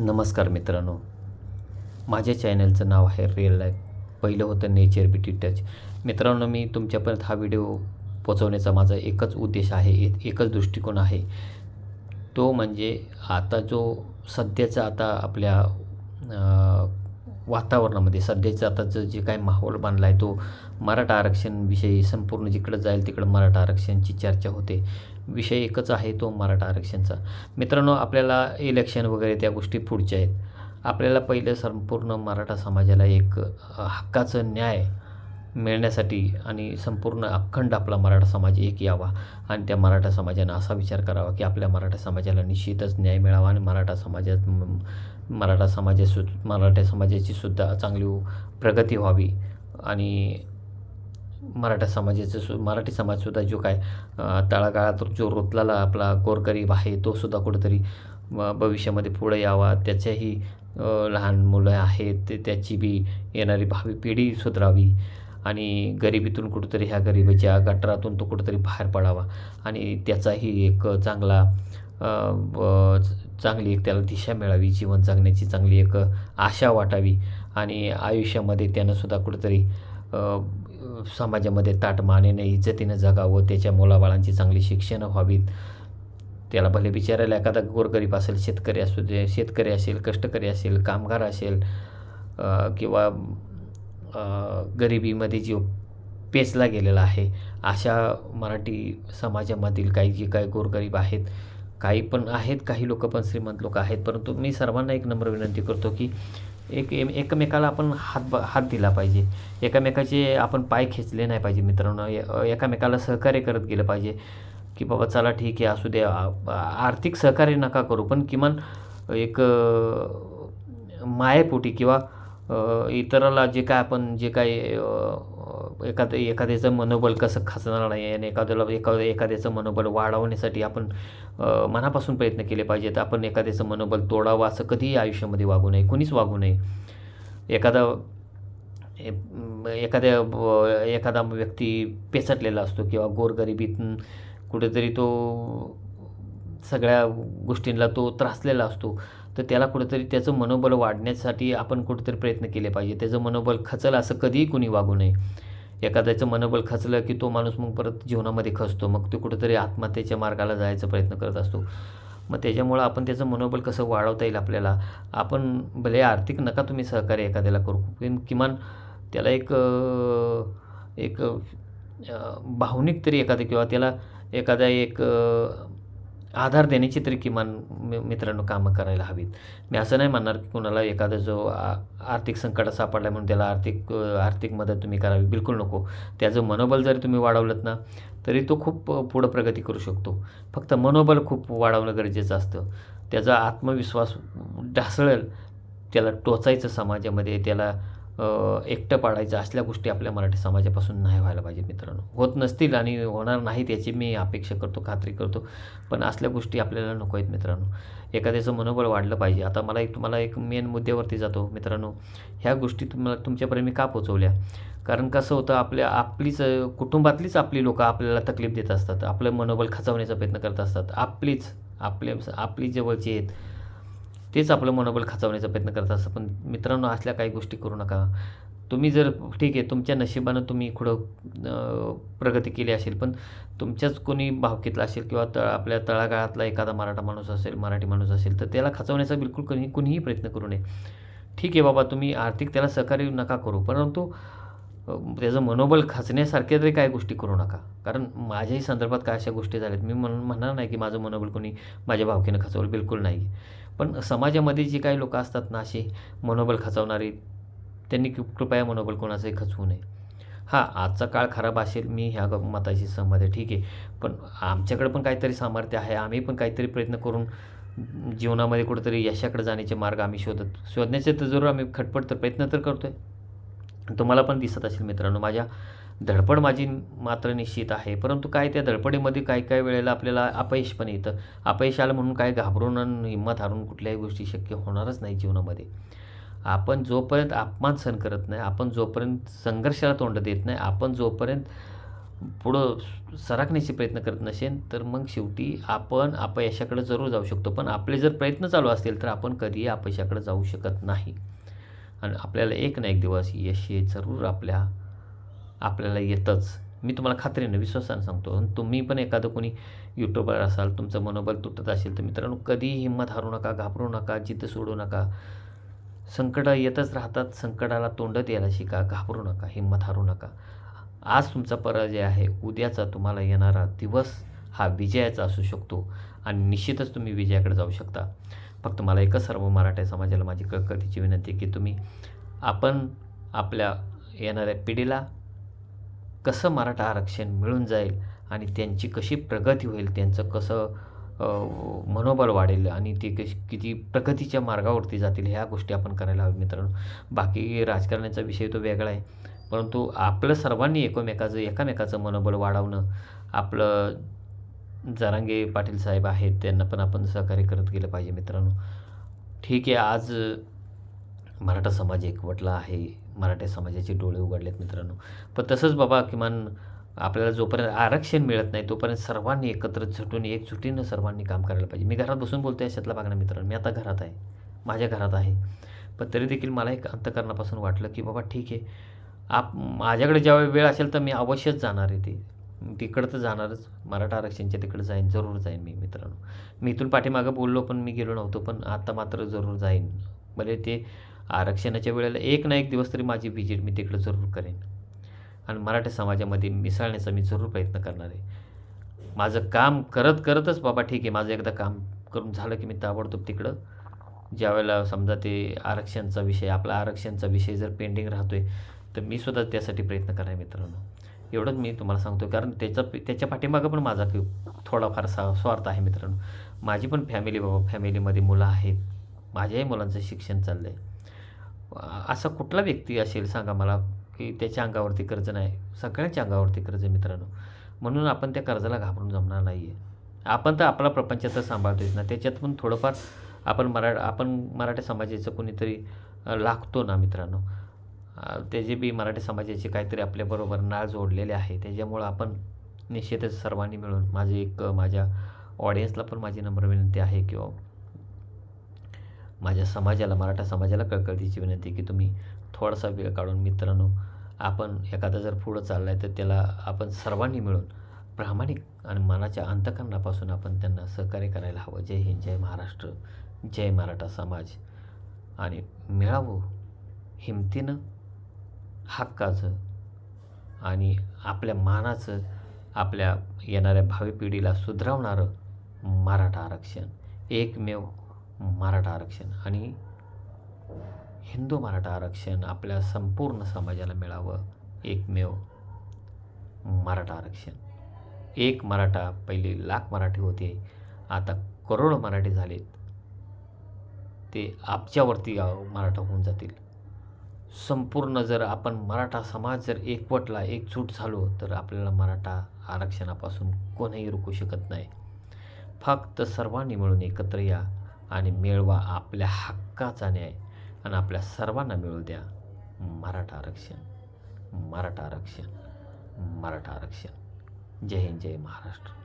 नमस्कार मित्रांनो. माझ्या चॅनलचं नाव आहे रिअल लाईफ पहिलं होतं नेचर बिटी टच मित्रांनो मी तुमच्यापर्यंत हा व्हिडिओ पोचवण्याचा माझा एकच उद्देश आहे एक एकच दृष्टिकोन आहे. तो म्हणजे आता जो सध्याचा आता आपल्या वातावरणामध्ये सध्याचं आताचं जे काही माहोल बनला आहे तो मराठा आरक्षणविषयी संपूर्ण जिकडं जाईल तिकडं मराठा आरक्षणची चर्चा होते. विषय एकच आहे तो मराठा आरक्षणचा. मित्रांनो आपल्याला इलेक्शन वगैरे त्या गोष्टी पुढच्या आहेत. आपल्याला पहिलं संपूर्ण मराठा समाजाला एक हक्काचं न्याय मिळण्यासाठी आणि संपूर्ण अखंड आपला मराठा समाज एक यावा आणि त्या मराठा समाजानं असा विचार करावा की आपल्या मराठा समाजाला निश्चितच न्याय मिळावा आणि मराठा समाजात मराठा समाजासु मराठा समाजाची सुद्धा चांगली प्रगती व्हावी आणि मराठा समाजाचं सु मराठी समाजसुद्धा जो काय तळागाळात जो रोतलाला आपला गोरगरीब आहे तो सुद्धा कुठंतरी म- भविष्यामध्ये पुढे यावा. त्याच्याही लहान मुलं आहेत ते त्याची बी येणारी भावी पिढी सुधरावी. आणि गरिबीतून कुठंतरी ह्या गरिबीच्या गटारातून तो कुठंतरी बाहेर पडावा. आणि त्याचाही एक चांगला ब- चांगली एक त्याला दिशा मिळावी. जीवन जगण्याची चांगली एक आशा वाटावी. आणि आयुष्यामध्ये त्यानंसुद्धा कुठंतरी समाजामध्ये ताटमानेने इज्जतीनं जगावं त्याच्या मुलाबाळांची चांगली शिक्षणं व्हावीत. त्याला भले बिचारायला एखादा गोरगरीब असेल शेतकरी असू दे शेतकरी असेल कष्टकरी असेल कामगार असेल किंवा गरिबीमध्ये जीव पेचला गेलेला आहे अशा मराठी समाजामधील काही जे काही गोरगरीब आहेत काही पण आहेत काही लोक पण श्रीमंत लोक आहेत परंतु मी सर्वांना एक नम्र विनंती करतो की एक एम- एकमेकाला आपण हात ब हात दिला पाहिजे. एकामेकाचे आपण पाय खेचले नाही पाहिजे मित्रांनो. एकामेकाला सहकार्य करत गेलं पाहिजे. की बाबा चला ठीक आहे असू द्या आर्थिक सहकार्य नका करू. पण किमान एक मायापोटी मायेपोटी किंवा इतराला जे काय आपण जे काय एखादं एखाद्याचं मनोबल कसं खचणार नाही आणि एखाद्याला एका एखाद्याचं मनोबल वाढवण्यासाठी आपण मनापासून प्रयत्न केले पाहिजेत. आपण एखाद्याचं मनोबल तोडावं असं कधीही आयुष्यामध्ये वागू नये कुणीच वागू नये. एखादा एखाद्या एखादा व्यक्ती पेचटलेला असतो किंवा गोरगरिबीतून कुठेतरी तो सगळ्या गोष्टींना तो त्रासलेला असतो. तर त्याला कुठंतरी त्याचं मनोबल वाढण्यासाठी आपण कुठेतरी प्रयत्न केले पाहिजे. त्याचं मनोबल खचलं असं कधीही कुणी वागू नये. एखाद्याचं मनोबल खचलं की तो माणूस मग परत जीवनामध्ये खचतो. मग तो कुठेतरी आत्महत्येच्या मार्गाला जायचा प्रयत्न करत असतो. मग त्याच्यामुळं आपण त्याचं मनोबल कसं वाढवता येईल आपल्याला? आपण भले आर्थिक नका तुम्ही सहकार्य एखाद्याला करू. पण किमान त्याला एक एक भावनिक तरी एखादं किंवा त्याला एखादा एक आधार देण्याची तरी किमान मि- मित्रांनो कामं करायला हवीत. मी असं नाही म्हणणार की कुणाला एखादा जो आ- आर्थिक संकटात सापडला म्हणून त्याला आर्थिक आर्थिक मदत तुम्ही करावी. बिलकुल नको. त्याचं मनोबल जरी तुम्ही वाढवलं ना तरी तो खूप पुढं प्रगती करू शकतो. फक्त मनोबल खूप वाढवणं गरजेचं असतं. त्याचा आत्मविश्वास ढासळेल. त्याला टोचायचं समाजामध्ये त्याला एकटं पाडायचं असल्या गोष्टी आपल्या मराठी समाजापासून नाही व्हायला पाहिजे मित्रांनो. होत नसतील आणि होणार नाहीत याची मी अपेक्षा करतो खात्री करतो पण असल्या गोष्टी आपल्याला नको आहेत मित्रांनो. एखाद्याचं मनोबल वाढलं पाहिजे. आता मला एक तुम्हाला एक मेन मुद्द्यावरती जातो मित्रांनो. ह्या गोष्टी तुम्हाला तुमच्यापर्यंत मी का पोचवल्या कारण कसं होतं आपल्या आपलीच कुटुंबातलीच आपली लोकं आपल्याला तकलीफ देत असतात. आपलं मनोबल खचवण्याचा प्रयत्न करत असतात. आपलीच आपले आपली जवळची आहेत. तेच आपलं मनोबल खचवण्याचा प्रयत्न करत असतं पण मित्रांनो असल्या काही गोष्टी करू नका. तुम्ही जर ठीक आहे तुमच्या नशिबानं तुम्ही पुढं प्रगती केली असेल पण तुमच्याच कोणी भावकीतला असेल किंवा तळ आपल्या तळागाळातला एखादा मराठा माणूस असेल मराठी माणूस असेल तर त्याला खचवण्याचा बिलकुल कोणी कुणीही प्रयत्न करू नये. ठीक आहे बाबा तुम्ही आर्थिक त्याला सहकार्य नका करू परंतु त्याचं मनोबल खचण्यासारख्या तरी काही गोष्टी करू नका. कारण माझ्याही संदर्भात काय अशा गोष्टी झाल्यात मी म्हण म्हणणार नाही की माझं मनोबल कोणी माझ्या भावकीनं खचवलं बिलकुल नाही. पण समाजामध्ये जे काही लोक असतात ना असे मनोबल खचवणारे त्यांनी कृपया मनोबल कोणाचंही खचवू नये. हां आजचा काळ खराब असेल मी ह्या मताशी सहमत आहे ठीक आहे. पण आमच्याकडे पण काहीतरी सामर्थ्य आहे आम्ही पण काहीतरी प्रयत्न करून जीवनामध्ये कुठेतरी यशाकडे जाण्याचे मार्ग आम्ही शोधत शोधण्याचे तर जरूर आम्ही खटपट तर प्रयत्न तर करतो आहे तुम्हाला पण दिसत असेल मित्रांनो माझ्या धडपड माझी मात्र निश्चित आहे. परंतु काय त्या धडपडीमध्ये काही काही वेळेला आपल्याला अपयश पण येतं. अपयश आलं म्हणून काय घाबरून आणि हिंमत हारून कुठल्याही गोष्टी शक्य होणारच नाही जीवनामध्ये. आपण जोपर्यंत अपमान सहन करत नाही आपण जोपर्यंत संघर्षाला तोंड देत नाही आपण जोपर्यंत पुढं सरकण्याचे प्रयत्न करत नसेल तर मग शेवटी आपण अपयशाकडे जरूर जाऊ शकतो. पण आपले जर प्रयत्न चालू असतील तर आपण कधीही अपयशाकडे जाऊ शकत नाही. आणि आपल्याला एक ना एक दिवस यश हे जरूर आपल्या आपल्याला येतंच. मी तुम्हाला खात्रीने विश्वासानं सांगतो. आणि तुम्ही पण एखादं कोणी यूट्यूबर असाल तुमचं मनोबल तुटत असेल तर मित्रांनो कधीही हिंमत हारू नका घाबरू नका जिद्द सोडू नका. संकटं येतच राहतात. संकटाला तोंड द्यायला शिका. घाबरू नका हिंमत हारू नका. आज तुमचा पराजय आहे. उद्याचा तुम्हाला येणारा दिवस हा विजयाचा असू शकतो. आणि निश्चितच तुम्ही विजयाकडे जाऊ शकता. फक्त मला एकच सर्व मराठा समाजाला माझी कळकळीची विनंती की तुम्ही आपण आपल्या येणाऱ्या पिढीला कसं मराठा आरक्षण मिळून जाईल आणि त्यांची कशी प्रगती होईल त्यांचं कसं मनोबल वाढेल आणि ते कशी किती प्रगतीच्या मार्गावरती जातील ह्या गोष्टी आपण करायला हव्या मित्रांनो. बाकी राजकारणाचा विषय तो वेगळा आहे. परंतु आपलं सर्वांनी एकमेकाचं एकामेकाचं मनोबल वाढवणं आपलं जरांगे पाटील साहेब आहेत त्यांना पण आपण सहकार्य करत गेलं पाहिजे मित्रांनो. ठीक आहे आज मराठा समाज एकवटला आहे. मराठा समाजाचे डोळे उघडलेत मित्रांनो. पण तसंच बाबा किमान आपल्याला जोपर्यंत आरक्षण मिळत नाही तोपर्यंत सर्वांनी एकत्र झटून एकजुटीनं सर्वांनी काम करायला पाहिजे. मी घरात बसून बोलतो याच्यातला भाग ना मित्रांनो. मी आता घरात आहे. माझ्या घरात आहे. पण तरी देखील मला एक अंतकरणापासून वाटलं की बाबा ठीक आहे. आप माझ्याकडे ज्यावेळी वेळ असेल तर मी अवश्यच जाणार आहे ते. तिकडं तर जाणारच. मराठा आरक्षणच्या तिकडे जाईन जरूर जाईन मी मित्रांनो. मी इथून पाठीमागं बोललो पण मी गेलो नव्हतो. पण आता मात्र जरूर जाईन. भले ते आरक्षणाच्या वेळेला एक ना एक दिवस तरी माझी व्हिजिट मी तिकडं जरूर करेन. आणि मराठा समाजामध्ये मिसळण्याचा मी जरूर प्रयत्न करणार आहे. माझं काम करत करतच बाबा ठीक आहे माझं एकदा काम करून झालं की मी ताबडतोब तिकडं. ज्यावेळेला समजा ते आरक्षणचा विषय आपला आरक्षणचा विषय जर पेंडिंग राहतो आहे तर मी सुद्धा त्यासाठी प्रयत्न करणार मित्रांनो. एवढंच मी तुम्हाला सांगतो कारण त्याचा त्याच्या पाठीमागं पण माझा थोडाफार सा स्वार्थ आहे मित्रांनो. माझी पण फॅमिली बाबा फॅमिलीमध्ये मुलं आहेत. माझ्याही मुलांचं शिक्षण चाललं आहे असा कुठला व्यक्ती असेल सांगा मला की त्याच्या अंगावरती कर्ज नाही सगळ्यांच्या अंगावरती कर्ज आहे मित्रांनो. म्हणून आपण त्या कर्जाला घाबरून जमणार नाही आहे आपण तर आपला प्रपंच तर सांभाळतोच ना त्याच्यात पण थोडंफार आपण मरा आपण मराठा समाजाचं कोणीतरी लागतो ना मित्रांनो. त्याचे बी मराठी समाजाचे काहीतरी आपल्याबरोबर नाळ जोडलेले आहे त्याच्यामुळं आपण निश्चितच सर्वांनी मिळून माझे एक माझ्या ऑडियन्सला पण माझी नम्र विनंती आहे किंवा माझ्या समाजाला मराठा समाजाला कळकळतीची विनंती की तुम्ही थोडासा वेळ काढून मित्रांनो आपण एखादा जर पुढं चालला आहे तर त्याला आपण सर्वांनी मिळून प्रामाणिक आणि मनाच्या अंतकरणापासून आपण त्यांना सहकार्य करायला हवं. जय हिंद जय महाराष्ट्र जय मराठा समाज. आणि मिळावं हिमतीनं हक्काचं आणि आपल्या मानाचं आपल्या येणाऱ्या भावी पिढीला सुधारवणारं मराठा आरक्षण. एकमेव मराठा आरक्षण आणि हिंदू मराठा आरक्षण आपल्या संपूर्ण समाजाला मिळावं. एकमेव मराठा आरक्षण. एक मराठा पहिले लाख मराठी होते. आता करोड मराठी झालेत. ते आपच्यावरती मराठा होऊन जातील. संपूर्ण जर आपण मराठा समाज जर एकवटला एकजूट झालो तर आपल्याला मराठा आरक्षणापासून कोणीही रोखू शकत नाही. फक्त सर्वांनी मिळून एकत्र या. आणि मिळवा आपल्या हक्काचा न्याय आणि आपल्या सर्वांना मिळू द्या. मराठा आरक्षण मराठा आरक्षण मराठा आरक्षण. जय हिंद जय महाराष्ट्र.